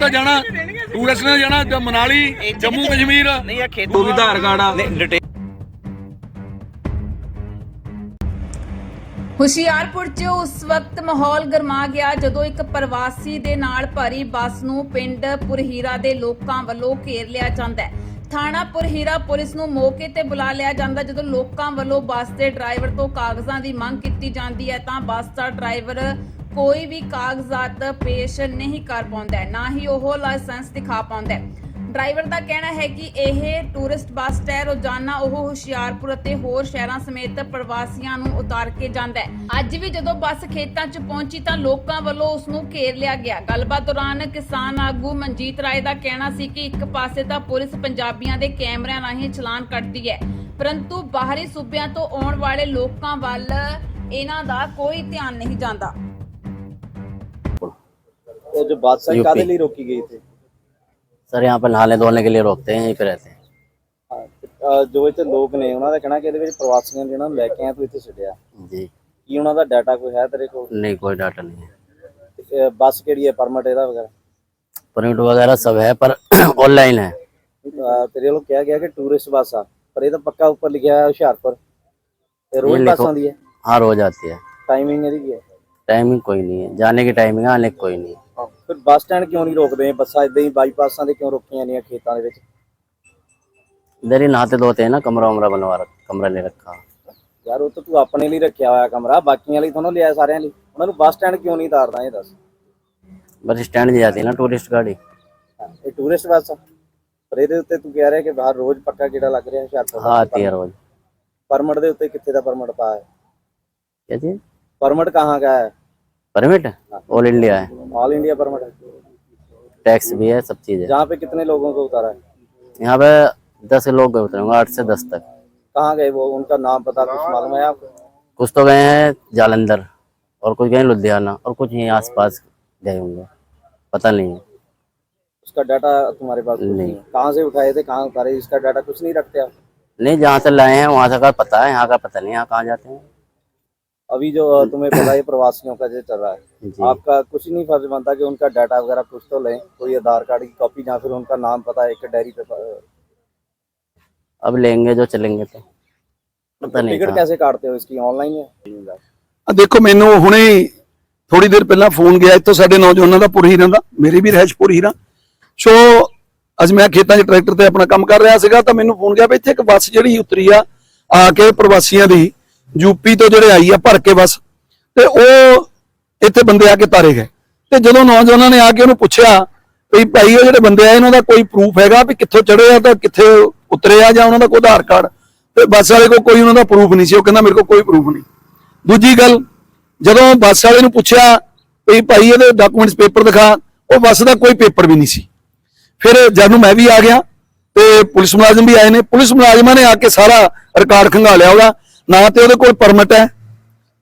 ਤਾਂ ਜਾਣਾ ਟੂਰਿਸਟ ਨੇ ਜਾਣਾ ਜ- ਮਨਾਲੀ ਜੰਮੂ ਕਸ਼ਮੀਰ। ਨਹੀਂ ਇਹ ਖੇਤ ਉਹ ਵੀ ਆਧਾਰ ਕਾਰਡ ਆ। ਨਹੀਂ ਡਿਟੇਲ ਹੁਸ਼ਿਆਰਪੁਰ 'ਚ ਉਸ ਵਕਤ ਮਾਹੌਲ ਗਰਮਾ ਗਿਆ ਜਦੋਂ ਇੱਕ ਪ੍ਰਵਾਸੀ ਦੇ ਨਾਲ ਭਰੀ ਬੱਸ ਨੂੰ ਪਿੰਡ ਪੁਰਹੀਰਾ ਦੇ ਲੋਕਾਂ ਵੱਲੋਂ ਘੇਰ ਲਿਆ ਜਾਂਦਾ ਹੈ। ਥਾਣਾ ਪੁਰਹੀਰਾ ਪੁਲਿਸ ਨੂੰ ਮੌਕੇ ਤੇ ਬੁਲਾ ਲਿਆ ਜਾਂਦਾ ਜਦੋਂ ਲੋਕਾਂ ਵੱਲੋਂ ਬੱਸ ਦੇ ਡਰਾਈਵਰ ਤੋਂ ਕਾਗਜ਼ਾਂ ਦੀ ਮੰਗ ਕੀਤੀ ਜਾਂਦੀ ਹੈ ਤਾਂ ਬੱਸ ਦਾ ਡਰਾਈਵਰ ਕੋਈ ਵੀ ਕਾਗਜ਼ਾਤ ਪੇਸ਼ ਨਹੀਂ ਕਰ ਪਾਉਂਦਾ, ਨਾ ਹੀ ਉਹ ਲਾਇਸੈਂਸ ਦਿਖਾ ਪਾਉਂਦਾ। ਹੈ ਡਰਾਈਵਰ ਦਾ ਕਹਿਣਾ ਹੈ ਕਿ ਇਹ ਟੂਰਿਸਟ ਬੱਸ ਹੈ, ਰੋਜ਼ਾਨਾ ਉਹ ਹੁਸ਼ਿਆਰਪੁਰ ਅਤੇ ਹੋਰ ਸ਼ਹਿਰਾਂ ਸਮੇਤ ਪ੍ਰਵਾਸੀਆਂ ਨੂੰ ਉਤਾਰ ਕੇ ਜਾਂਦਾ ਹੈ। ਅੱਜ ਵੀ ਜਦੋਂ ਬੱਸ ਖੇਤਾਂ 'ਚ ਪਹੁੰਚੀ ਤਾਂ ਲੋਕਾਂ ਵੱਲੋਂ ਉਸ ਨੂੰ ਘੇਰ ਲਿਆ ਗਿਆ। ਗੱਲਬਾਤ ਦੌਰਾਨ ਕਿਸਾਨ ਆਗੂ ਮਨਜੀਤ ਰਾਏ ਦਾ ਕਹਿਣਾ ਸੀ ਕਿ ਇੱਕ ਪਾਸੇ ਤਾਂ ਪੁਲਿਸ ਪੰਜਾਬੀਆਂ ਦੇ ਕੈਮਰਿਆਂ ਰਾਹੀਂ ਚਲਾਨ ਕੱਟਦੀ ਹੈ, ਪਰੰਤੂ ਬਾਹਰੀ ਸੂਬਿਆਂ ਤੋਂ ਆਉਣ ਵਾਲੇ ਲੋਕਾਂ ਵੱਲ ਇਹਨਾਂ ਦਾ ਕੋਈ ਧਿਆਨ ਨਹੀਂ ਜਾਂਦਾ। तो जो बादशाह यूपी। कादे लिए रोकी गई थी सर यहाँ पर नहाने धोने के लिए रोकते हैं यहीं पे रहते हैं ਹਾਂ, ਤੇ, ਅਹ, ਜੋ ਇੱਥੇ ਲੋਕ ਨੇ ਉਹਨਾਂ ਦਾ ਕਹਿਣਾ ਕਿ ਇਹਦੇ ਵਿੱਚ ਪ੍ਰਵਾਸੀਆਂ ਜਿਹਨਾਂ ਨੂੰ ਲੈ ਕੇ ਆਇਆ ਤੂੰ ਇੱਥੇ ਛੱਡਿਆ जी ਕੀ ਉਹਨਾਂ ਦਾ ਡਾਟਾ ਕੋਈ ਹੈ ਤੇਰੇ ਕੋਲ नहीं कोई डाटा नहीं है ਤੇ, ਅਹ, ਬੱਸ ਕਿਹੜੀ ਹੈ ਪਰਮਿਟ ਇਹਦਾ ਵਗੈਰਾ परमिट वगैरह सब है पर ऑनलाइन है ਅਹ, ਤੇਰੇ ਵੱਲੋਂ ਕਿਹਾ ਗਿਆ ਕਿ ਟੂਰਿਸਟ ਬੱਸ ਆ ਪਰ ਇਹ ਤਾਂ ਪੱਕਾ ਉੱਪਰ ਲਿਖਿਆ ਹੈ ਹੁਸ਼ਿਆਰਪੁਰ ਤੇ ਰੋਜ਼ ਇਹ ਬੱਸ ਲਿਖੋ। ਆਉਂਦੀ ਹੈ हाँ रोज आती है ਟਾਈਮਿੰਗ ਇਹਦੀ ਕੀ ਹੈ टाइमिंग कोई नहीं है जाने की टाइमिंग है आने की कोई नहीं है ਹਾਂ, ਫਿਰ ਬੱਸ ਸਟੈਂਡ ਕਿਉਂ ਨਹੀਂ ਰੋਕਦੇ ਬੱਸਾਂ ਇਦਾਂ ਹੀ ਬਾਈਪਾਸਾਂ ਤੇ ਕਿਉਂ ਰੋਕੀਆਂ ਨਹੀਂ ਖੇਤਾਂ ਦੇ ਵਿੱਚ इधर ही नहाते धोते हैं ना कमरा वमरा बनवा रख कमरा ले रखा ਯਾਰ ਉਹ ਤਾਂ ਤੂੰ ਆਪਣੇ ਲਈ ਰੱਖਿਆ ਹੋਇਆ ਕਮਰਾ ਬਾਕੀਆਂ ਲਈ ਤੁਹਾਨੂੰ ਲਿਆ ਸਾਰਿਆਂ ਲਈ ਉਹਨਾਂ ਨੂੰ ਬੱਸ ਸਟੈਂਡ ਕਿਉਂ ਨਹੀਂ ਤਾਰਦਾ ਇਹ ਦੱਸ बस स्टैंड जी जाती है ना टूरिस्ट गाड़ी ਹਾਂ, ਇਹ ਟੂਰਿਸਟ ਬੱਸ ਆ ਪਰ ਇਹਦੇ ਉੱਤੇ ਤੂੰ ਕਹਿ ਰਿਹਾ ਕਿ ਬਾਹਰ ਰੋਜ਼ ਪੱਕਾ ਕੀੜਾ ਲੱਗ ਰਿਹਾ ਹੁਸ਼ਿਆਰਪੁਰ हाँ आती है रोज परमिट ਦੇ ਉੱਤੇ ਕਿੱਥੇ ਦਾ ਪਰਮਿਟ ਪਾ ਹੈ क्या चीज परमिट कहाँ का है परमिट? ऑल इंडिया है। ऑल इंडिया परमिट है। टैक्स भी है सब चीज़ है। जहाँ पे कितने लोगों को उतारा है? यहाँ पे दस लोग होंगे आठ से दस तक। कहाँ गए वो? उनका नाम पता कुछ मालूम है आपको? कुछ तो गए हैं जालंधर और कुछ गए लुधियाना और कुछ यहीं आसपास गए होंगे। पता नहीं है। उसका डाटा तुम्हारे पास नहीं कहाँ से उठाए थे कहाँ उतारे इसका डाटा कुछ नहीं रखते आप? नहीं जहाँ से लाए हैं वहाँ से का पता है यहाँ का पता नहीं यहाँ कहाँ जाते हैं। अभी जो अ, तुम्हें पता है प्रवासियों का जो चल रहा है जी आपका कुछ नहीं फर्ज बनता कि उनका डाटा वगैरह कुछ तो लें कोई आधार कार्ड की कॉपी या फिर उनका नाम पता है एक डायरी पे प- अब लेंगे जो चलेंगे तो पता नहीं टिकट कहाँ। कैसे काटते हो इसकी ऑनलाइन है ਆ ਦੇਖੋ ਮੈਨੂੰ ਹੁਣੇ ਥੋੜੀ ਦੇਰ ਪਹਿਲਾਂ ਫੋਨ ਗਿਆ ਇੱਥੋਂ ਸਾਡੇ ਨੌਜਵਾਨਾਂ ਦਾ ਪੁਰਹੀਰਾਂ ਦਾ ਮੇਰੇ ਵੀ ਰਹਿਸ਼ ਪੁਰਹੀਰਾਂ ਸੋ ਅੱਜ ਮੈਂ ਖੇਤਾਂ 'ਚ ਟਰੈਕਟਰ ਤੇ ਆਪਣਾ ਕੰਮ ਕਰ ਰਿਹਾ ਸੀਗਾ ਤਾਂ ਮੈਨੂੰ ਫੋਨ ਗਿਆ ਵੀ ਇੱਥੇ ਇੱਕ ਬੱਸ ਜਿਹੜੀ ਉਤਰੀ ਆ ਆ ਕੇ ਪ੍ਰਵਾਸੀਆਂ ਦੀ ਯੂਪੀ ਤੋਂ ਜਿਹੜੇ ਆਈ ਆ ਭਰ ਕੇ ਬੱਸ, ਤੇ ਉਹ ਇੱਥੇ ਬੰਦੇ ਆ ਕੇ ਤਾਰੇ ਗਏ। ਤੇ ਜਦੋਂ ਨੌਜਵਾਨਾਂ ਨੇ ਆ ਕੇ ਉਹਨੂੰ ਪੁੱਛਿਆ ਵੀ ਭਾਈ ਉਹ ਜਿਹੜੇ ਬੰਦੇ ਆ, ਇਹਨਾਂ ਦਾ ਕੋਈ ਪ੍ਰੂਫ ਹੈਗਾ ਵੀ ਕਿੱਥੋਂ ਚੜੇ ਆ, ਤਾਂ ਕਿੱਥੇ ਉਤਰੇ ਆ ਜਾਂ ਉਹਨਾਂ ਦਾ ਕੋਈ ਆਧਾਰ ਕਾਰਡ? ਤੇ ਬੱਸ ਵਾਲੇ ਕੋਲ ਕੋਈ ਉਹਨਾਂ ਦਾ ਪ੍ਰੂਫ ਨਹੀਂ ਸੀ, ਉਹ ਕਹਿੰਦਾ ਮੇਰੇ ਕੋਲ ਕੋਈ ਪ੍ਰੂਫ ਨਹੀਂ। ਦੂਜੀ ਗੱਲ, ਜਦੋਂ ਬੱਸ ਵਾਲੇ ਨੂੰ ਪੁੱਛਿਆ ਵੀ ਭਾਈ ਇਹਦੇ ਡਾਕੂਮੈਂਟਸ ਪੇਪਰ ਦਿਖਾ, ਉਹ ਬੱਸ ਦਾ ਕੋਈ ਪੇਪਰ ਵੀ ਨਹੀਂ ਸੀ। ਫਿਰ ਜਦ ਨੂੰ ਮੈਂ ਵੀ ਆ ਗਿਆ ਤੇ ਪੁਲਿਸ ਮੁਲਾਜ਼ਮ ਵੀ ਆਏ ਨੇ, ਪੁਲਿਸ ਮੁਲਾਜ਼ਮਾਂ ਨੇ ਆ ਕੇ ਸਾਰਾ ਰਿਕਾਰਡ ਖੰਗਾਲਿਆ ਉਹਦਾ। ਨਾ ਤੇ ਉਹਦੇ ਕੋਲ ਪਰਮਿਟ ਹੈ,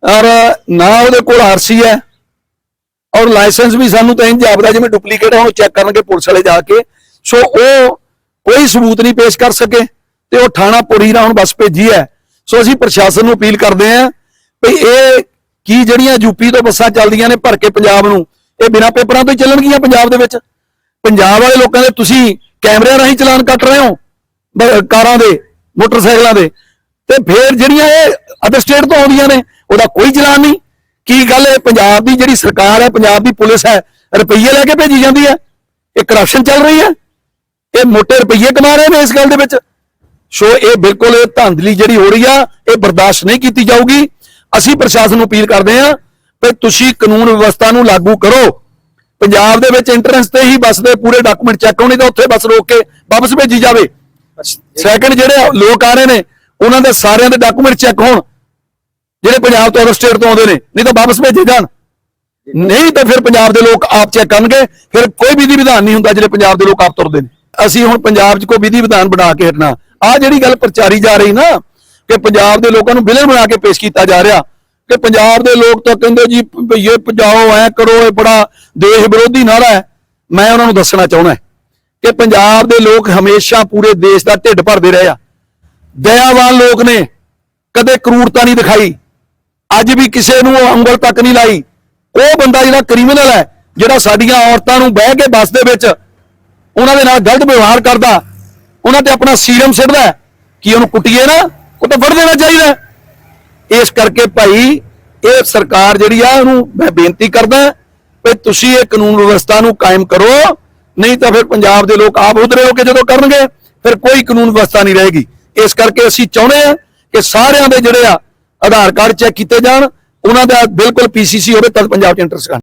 ਔਰ ਨਾ ਉਹਦੇ ਕੋਲ ਆਰਸੀ ਹੈ, ਔਰ ਲਾਇਸੈਂਸ ਵੀ ਸਾਨੂੰ ਤਾਂ ਇੰਜ ਜਾਪਦਾ ਜਿਵੇਂ ਡੁਪਲੀਕੇਟ ਆ ਉਹ ਚੈੱਕ ਕਰਨਗੇ ਪੁਲਿਸ ਵਾਲੇ ਜਾ ਕੇ। ਸੋ ਉਹ ਕੋਈ ਸਬੂਤ ਨਹੀਂ ਪੇਸ਼ ਕਰ ਸਕੇ ਤੇ ਉਹ ਥਾਣਾ ਪੁਰੀਰਾ ਹੁਣ ਬੱਸ ਭੇਜੀ ਹੈ। ਸੋ ਅਸੀਂ ਪ੍ਰਸ਼ਾਸਨ ਨੂੰ ਅਪੀਲ ਕਰਦੇ ਹਾਂ ਵੀ ਇਹ ਕੀ ਜਿਹੜੀਆਂ ਯੂਪੀ ਤੋਂ ਬੱਸਾਂ ਚੱਲਦੀਆਂ ਨੇ ਭਰ ਕੇ ਪੰਜਾਬ ਨੂੰ, ਇਹ ਬਿਨਾਂ ਪੇਪਰਾਂ ਤੋਂ ਹੀ ਚੱਲਣਗੀਆਂ ਪੰਜਾਬ ਦੇ ਵਿੱਚ? ਪੰਜਾਬ ਵਾਲੇ ਲੋਕਾਂ ਦੇ ਤੁਸੀਂ ਕੈਮਰਿਆਂ ਰਾਹੀਂ ਚਲਾਨ ਕੱਟ ਰਹੇ ਹੋ ਕਾਰਾਂ ਦੇ, ਮੋਟਰਸਾਈਕਲਾਂ ਦੇ। ਤੇ ਫਿਰ ਜਿਹੜੀਆਂ ਇਹ ਅਦਰ ਸਟੇਟ ਤੋਂ ਆਉਂਦੀਆਂ ਨੇ ਉਹਦਾ ਕੋਈ ਚਲਾਨ ਨਹੀਂ। ਕੀ ਗੱਲ ਹੈ ਪੰਜਾਬ ਦੀ ਜਿਹੜੀ ਸਰਕਾਰ ਹੈ ਪੰਜਾਬ ਦੀ ਪੁਲਿਸ ਹੈ ਰੁਪਈਏ ਲੈ ਕੇ ਭੇਜੀ ਜਾਂਦੀ ਹੈ? ਇਹ ਕਰਪਸ਼ਨ ਚੱਲ ਰਹੀ ਹੈ? ਇਹ ਮੋٹے ਰੁਪਈਏ ਕਮਾ ਰਹੇ ਨੇ ਇਸ ਗੱਲ ਦੇ ਵਿੱਚ। ਸੋ ਇਹ ਬਿਲਕੁਲ ਇਹ ਧਾਂਦਲੀ ਜਿਹੜੀ ਹੋ ਰਹੀ ਆ ਇਹ ਬਰਦਾਸ਼ਤ ਨਹੀਂ ਕੀਤੀ ਜਾਊਗੀ। ਅਸੀਂ ਪ੍ਰਸ਼ਾਸਨ ਨੂੰ ਅਪੀਲ ਕਰਦੇ ਹਾਂ ਕਿ ਤੁਸੀਂ ਕਾਨੂੰਨ ਵਿਵਸਥਾ ਨੂੰ ਲਾਗੂ ਕਰੋ। ਪੰਜਾਬ ਦੇ ਵਿੱਚ ਇੰਟਰੈਂਸ ਤੇ ਹੀ ਬੱਸ ਦੇ ਪੂਰੇ ਡਾਕੂਮੈਂਟ ਚੈੱਕ ਹੋਣੇ ਤਾਂ ਉੱਥੇ ਬੱਸ ਰੋਕ ਕੇ ਵਾਪਸ ਭੇਜੀ ਜਾਵੇ। ਸੈਕੰਡ ਜਿਹੜੇ ਲੋਕ ਆ ਰਹੇ ਨੇ ਉਹਨਾਂ ਦੇ ਸਾਰਿਆਂ ਦੇ ਡਾਕੂਮੈਂਟ ਚੈੱਕ ਹੋਣ, ਜਿਹੜੇ ਪੰਜਾਬ ਤੋਂ ਅਦਰ ਸਟੇਟ ਤੋਂ ਆਉਂਦੇ ਨੇ, ਨਹੀਂ ਤਾਂ ਵਾਪਸ ਭੇਜੇ ਜਾਣ। ਨਹੀਂ ਤਾਂ ਫਿਰ ਪੰਜਾਬ ਦੇ ਲੋਕ ਆਪ ਚੈੱਕ ਕਰਨਗੇ, ਫਿਰ ਕੋਈ ਵਿਧੀ ਵਿਧਾਨ ਨਹੀਂ ਹੁੰਦਾ ਜਿਹੜੇ ਪੰਜਾਬ ਦੇ ਲੋਕ ਆਪ ਤੁਰਦੇ ਨੇ। ਅਸੀਂ ਹੁਣ ਪੰਜਾਬ 'ਚ ਕੋਈ ਵਿਧੀ ਵਿਧਾਨ ਬਣਾ ਕੇ ਹਟਣਾ। ਆ ਜਿਹੜੀ ਗੱਲ ਪ੍ਰਚਾਰੀ ਜਾ ਰਹੀ ਨਾ, ਕਿ ਪੰਜਾਬ ਦੇ ਲੋਕਾਂ ਨੂੰ ਵਿਲਨ ਬਣਾ ਕੇ ਪੇਸ਼ ਕੀਤਾ ਜਾ ਰਿਹਾ, ਕਿ ਪੰਜਾਬ ਦੇ ਲੋਕ ਤਾਂ ਕਹਿੰਦੇ ਜੀ ਭਈਏ ਪਜਾਓ ਐ ਕਰੋ, ਇਹ ਬੜਾ ਦੇਸ਼ ਵਿਰੋਧੀ ਨਾਰਾ ਹੈ। ਮੈਂ ਉਹਨਾਂ ਨੂੰ ਦੱਸਣਾ ਚਾਹੁੰਦਾ ਕਿ ਪੰਜਾਬ ਦੇ ਲੋਕ ਹਮੇਸ਼ਾ ਪੂਰੇ ਦੇਸ਼ ਦਾ ਢਿੱਡ ਭਰਦੇ ਰਹੇ ਆ। ਦਇਆਵਾਨ ਲੋਕ ਨੇ, ਕਦੇ ਕਰੂਰਤਾ ਨਹੀਂ ਦਿਖਾਈ। ਅੱਜ ਵੀ ਕਿਸੇ ਨੂੰ ਉਹ ਉਂਗਲ ਤੱਕ ਨਹੀਂ ਲਾਈ। ਉਹ ਬੰਦਾ ਜਿਹੜਾ ਕ੍ਰਿਮੀਨਲ ਹੈ, ਜਿਹੜਾ ਸਾਡੀਆਂ ਔਰਤਾਂ ਨੂੰ ਬਹਿ ਕੇ ਬੱਸ ਦੇ ਵਿੱਚ ਉਹਨਾਂ ਦੇ ਨਾਲ ਗਲਤ ਵਿਵਹਾਰ ਕਰਦਾ, ਉਹਨਾਂ ਤੇ ਆਪਣਾ ਸੀਰਮ ਸਿੱਟਦਾ ਕਿ ਉਹਨੂੰ ਕੁੱਟੀਏ ਨਾ, ਉਹ ਤਾਂ ਵੜ ਦੇਣਾ ਚਾਹੀਦਾ ਇਸ ਕਰਕੇ ਭਾਈ, ਇਹ ਸਰਕਾਰ ਜਿਹੜੀ ਆ, ਉਹਨੂੰ ਮੈਂ ਬੇਨਤੀ ਕਰਦਾ ਵੀ ਤੁਸੀਂ ਇਹ ਕਾਨੂੰਨ ਵਿਵਸਥਾ ਨੂੰ ਕਾਇਮ ਕਰੋ, ਨਹੀਂ ਤਾਂ ਫਿਰ ਪੰਜਾਬ ਦੇ ਲੋਕ ਆਪ ਉਧਰੇ ਹੋ ਕੇ ਜਦੋਂ ਕਰਨਗੇ, ਫਿਰ ਕੋਈ ਕਾਨੂੰਨ ਵਿਵਸਥਾ ਨਹੀਂ ਰਹੇਗੀ। ਇਸ ਕਰਕੇ ਅਸੀਂ ਚਾਹੁੰਦੇ ਆ ਕਿ ਸਾਰਿਆਂ ਦੇ ਜਿਹੜੇ ਆ, ਆਧਾਰ ਕਾਰਡ ਚੈੱਕ ਕੀਤੇ ਜਾਣ, ਉਹਨਾਂ ਦਾ ਬਿਲਕੁਲ ਪੀਸੀਸੀ ਹੋਵੇ, ਤਦ ਪੰਜਾਬ ਚ ਇੰਟਰਸਟ